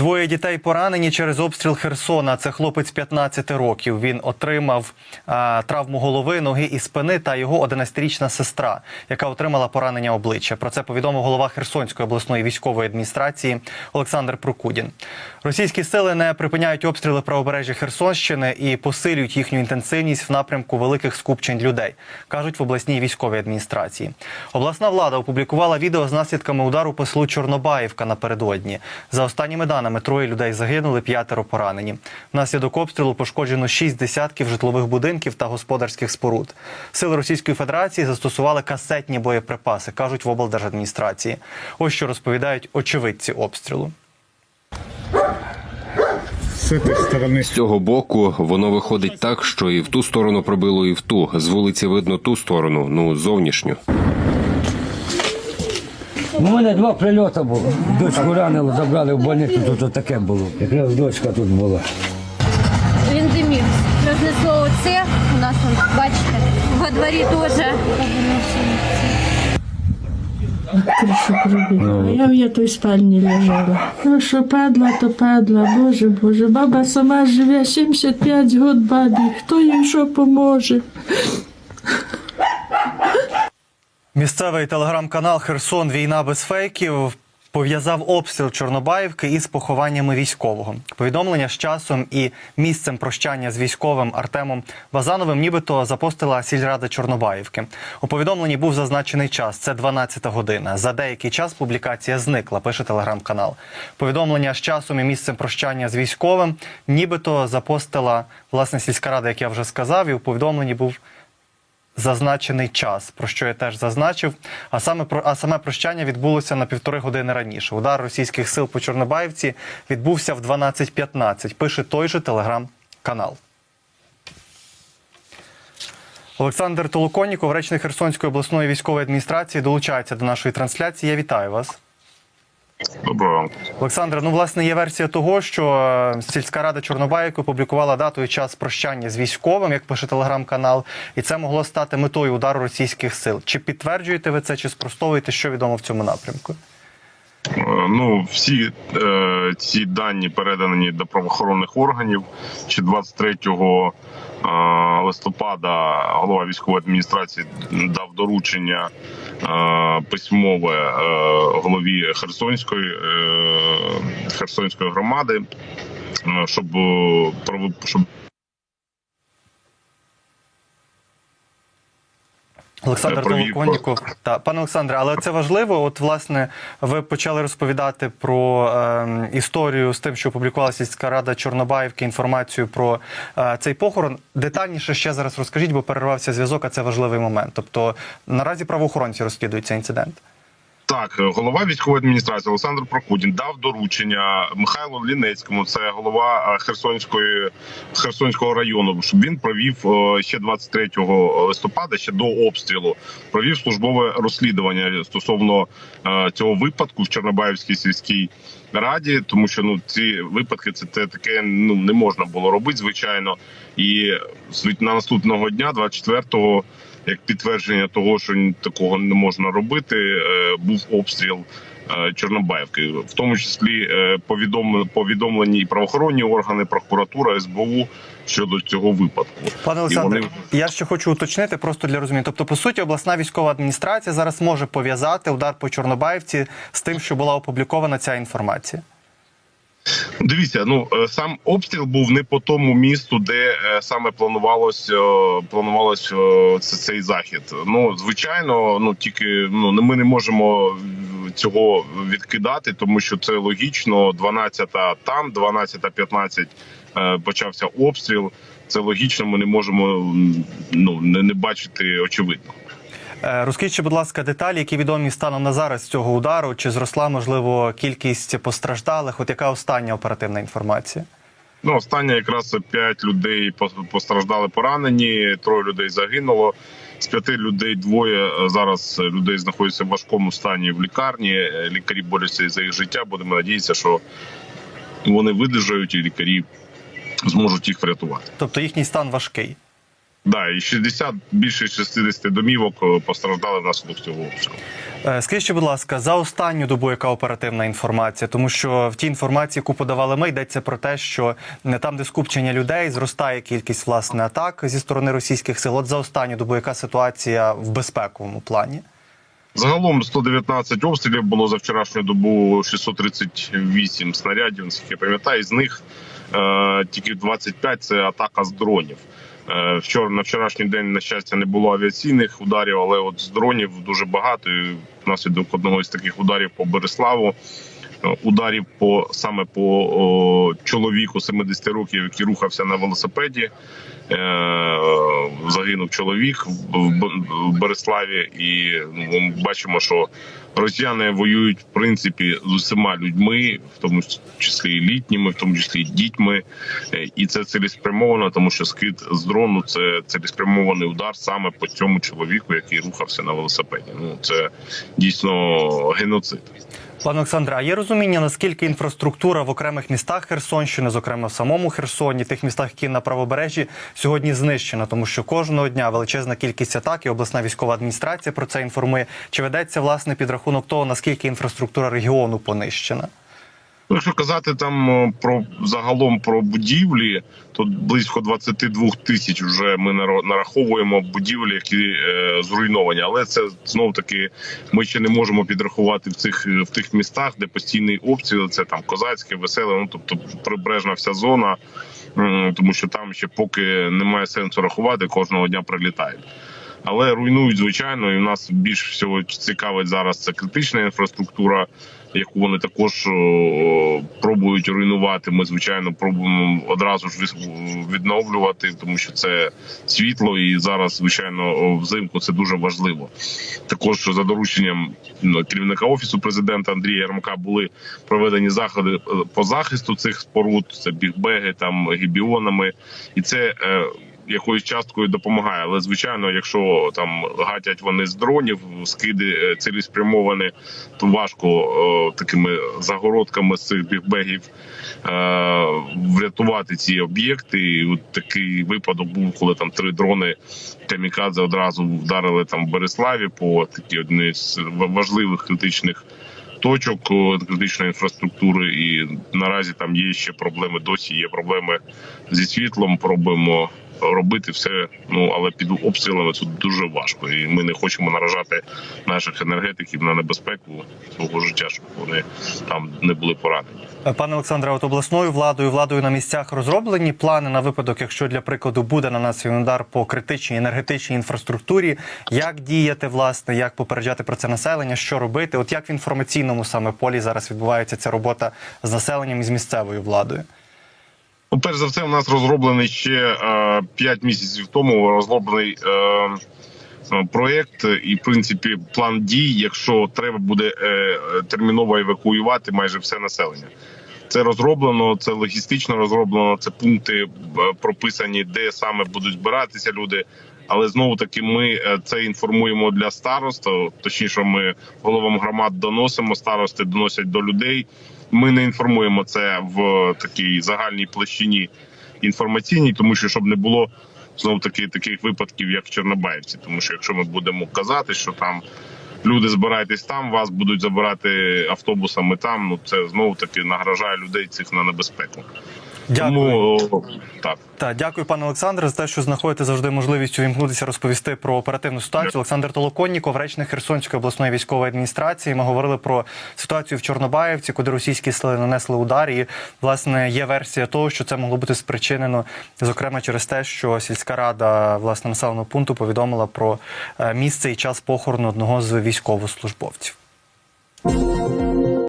Двоє дітей поранені через обстріл Херсона. Це хлопець 15 років. Він отримав а, травму голови, ноги і спини та його 11-річна сестра, яка отримала поранення обличчя. Про це повідомив голова Херсонської обласної військової адміністрації Олександр Прокудін. Російські сили не припиняють обстріли правобережжя Херсонщини і посилюють їхню інтенсивність в напрямку великих скупчень людей, кажуть в обласній військовій адміністрації. Обласна влада опублікувала відео з наслідками удару по селу Чорнобаївка напередодні. За останніми даними, троє людей загинули, п'ятеро поранені. Внаслідок обстрілу пошкоджено шість десятків житлових будинків та господарських споруд. Сили Російської Федерації застосували касетні боєприпаси, кажуть в облдержадміністрації. Ось що розповідають очевидці обстрілу. З цього боку воно виходить так, що і в ту сторону пробило, і в ту. З вулиці видно ту сторону, ну зовнішню. У мене два прильоти було. Дочку ранило, забрали в больницю, тут отаке було. Якраз дочка тут була. Він димівся. Рознесло оце. У нас, он, бачите, во дворі теж. Кришу я в я той спальні лежала. Ну що падла, то падла, боже, боже. Баба сама живе 75 год бабі. Хто їй що поможе? Місцевий телеграм-канал Херсон Війна без фейків пов'язав обстріл Чорнобаївки із похованнями військового. Повідомлення з часом і місцем прощання з військовим Артемом Базановим нібито запостила сільрада Чорнобаївки. У повідомленні був зазначений час. Це 12 година. За деякий час публікація зникла. Пише телеграм-канал. Повідомлення з часом і місцем прощання з військовим нібито запостила власне сільська рада, як я вже сказав, і у повідомленні був зазначений час, про що я теж зазначив. А саме про а саме прощання відбулося на півтори години раніше. Удар російських сил по Чорнобаївці відбувся в 12.15, Пише той же телеграм-канал. Олександр Толоконніков, речник Херсонської обласної військової адміністрації, долучається до нашої трансляції. Я вітаю вас. Доброго ранку. Олександре, ну власне є версія того, що е, сільська рада Чорнобаївки опублікувала дату і час прощання з військовим, як пише телеграм-канал, і це могло стати метою удару російських сил. Чи підтверджуєте ви це, чи спростовуєте, що відомо в цьому напрямку? Е, Ну, всі е, ці дані передані до правоохоронних органів. Чи 23 е, листопада голова військової адміністрації дав доручення письмове е, голові Херсонської, е, Херсонської громади, е, щоб, щоб Олександр Е, Толоконніков. Та пане Олександре, але це важливо. От власне ви почали розповідати про е, історію з тим, що опублікувала сільська рада Чорнобаївки, інформацію про е, цей похорон. Детальніше ще зараз розкажіть, бо перервався зв'язок, а це важливий момент. Тобто наразі правоохоронці розслідують цей інцидент. Так, голова військової адміністрації Олександр Прокудін дав доручення Михайлу Лінецькому, це голова е, Херсонської Херсонського району, щоб він провів е, ще 23 листопада, ще до обстрілу, провів службове розслідування стосовно е, цього випадку в Чорнобаївській сільській раді, тому що ну ці випадки це те таке ну не можна було робити, звичайно. І на наступного дня, 24-го, як підтвердження того, що такого не можна робити, е, був обстріл е, Чорнобаївки, в тому числі е, повідомлені і правоохоронні органи, прокуратура, СБУ щодо цього випадку. Пане Олександре, вони- я ще хочу уточнити просто для розуміння. Тобто, по суті, обласна військова адміністрація зараз може пов'язати удар по Чорнобаївці з тим, що була опублікована ця інформація. Дивіться, ну е, сам обстріл був не по тому місту, де е, саме планувалось е, планувалось це- цей захід. Ну звичайно, ну тільки ну ми не можемо цього відкидати, тому що це логічно. 12-та там, 12-15 е, почався обстріл. Це логічно. Ми не можемо ну не, не бачити очевидно. Е, Розкажіть, будь ласка, деталі, які відомі станом на зараз цього удару, чи зросла можливо кількість постраждалих? От яка остання оперативна інформація? Ну, останнє якраз п'ять людей постраждали поранені, троє людей загинуло. З п'яти людей двоє е, зараз людей знаходяться в важкому стані в лікарні. Е, Лікарі борються за їх життя. Будемо надіятися, що вони видержають і лікарі зможуть їх врятувати. Тобто їхній стан важкий. Да, і 60, більше 60 домівок е, постраждали внаслідок цього обстрілу. Е, Скажіть, ще, будь ласка, за останню добу яка оперативна інформація? Тому що в тій інформації, яку подавали ми, йдеться про те, що не там, де скупчення людей, зростає кількість власне атак зі сторони російських сил. От за останню добу яка ситуація в безпековому плані? Загалом 119 обстрілів було за вчорашню добу 638 снарядів, наскільки я пам'ятаю. З них е, тільки 25 – це атака з дронів. Е, вчора на вчорашній день, на щастя, не було авіаційних ударів, але от з дронів дуже багато. І внаслідок одного із таких ударів по Береславу. Ударів по саме по о, чоловіку 70 років, який рухався на велосипеді. Е, загинув чоловік в Береславі, і ну, ми бачимо, що росіяни воюють в принципі з усіма людьми, в тому числі літніми, в тому числі дітьми. Е, І це цілеспрямовано, тому що скид з дрону це цілеспрямований удар саме по цьому чоловіку, який рухався на велосипеді. Ну це дійсно геноцид. Пане Олександре, а є розуміння, наскільки інфраструктура в окремих містах Херсонщини, зокрема в самому Херсоні, тих містах, які на правобережжі, сьогодні знищена, тому що кожного дня величезна кількість атак і обласна військова адміністрація про це інформує. Чи ведеться власне підрахунок того, наскільки інфраструктура регіону понищена? Якщо казати там про загалом про будівлі, то близько 22 тисяч вже ми нараховуємо будівлі, які е, зруйновані. Але це знов таки ми ще не можемо підрахувати в цих е, в тих містах, де постійний обстріл. Це там козацьке, веселе, ну тобто прибережна вся зона, тому що там ще поки немає сенсу рахувати, кожного дня прилітають. Але руйнують звичайно, і в нас більш всього цікавить зараз це критична інфраструктура, яку вони також пробують руйнувати. Ми звичайно пробуємо одразу ж відновлювати, тому що це світло, і зараз, звичайно, взимку це дуже важливо. Також за дорученням ну, керівника офісу президента Андрія Ярмака були проведені заходи е, по захисту цих споруд. Це бігбеги там гібіонами, і це. Якоюсь часткою допомагає. Але звичайно, якщо там гатять вони з дронів, скиди е, цілеспрямовані, то важко е, такими загородками з цих бігбегів е, врятувати ці об'єкти. І от такий випадок був, коли там три дрони камікадзе одразу вдарили там в Береславі по такій одній з важливих критичних. Точок критичної інфраструктури, і наразі там є ще проблеми. Досі є проблеми зі світлом. Пробуємо робити все. Ну але під обстрілами тут дуже важко, і ми не хочемо наражати наших енергетиків на небезпеку свого життя, щоб вони там не були поранені. Е, Пане Олександре, от обласною владою, владою на місцях розроблені плани на випадок, якщо для прикладу буде нанесений удар по критичній енергетичній інфраструктурі, як діяти, власне, як попереджати про це населення, що робити? От як в інформаційному саме полі зараз відбувається ця робота з населенням і з місцевою владою? Ну, перш за все, у нас розроблений ще 5 місяців тому розроблений е, е, проект і, в принципі, план дій, якщо треба буде е, терміново евакуювати майже все населення. Це розроблено, це логістично розроблено. Це пункти прописані, де саме будуть збиратися люди. Але знову таки ми це інформуємо для старост. Точніше, ми головам громад доносимо. Старости доносять до людей. Ми не інформуємо це в такій загальній площині інформаційній, тому що щоб не було знов таки таких випадків, як в Чорнобаївці. Тому що якщо ми будемо казати, що там люди збирайтесь там, вас будуть забирати автобусами там. Ну це знову таки награжає людей цих на небезпеку. Дякую. Тому так. Так, дякую, пане Олександре, за те, що знаходите завжди можливість увімкнутися, розповісти про оперативну ситуацію. Олександр Толоконніков, речник Херсонської обласної військової адміністрації. Ми говорили про ситуацію в Чорнобаївці, куди російські сили нанесли удар. І власне є версія того, що це могло бути спричинено, зокрема через те, що сільська рада власне населеного пункту повідомила про е, місце і час похорону одного з військовослужбовців.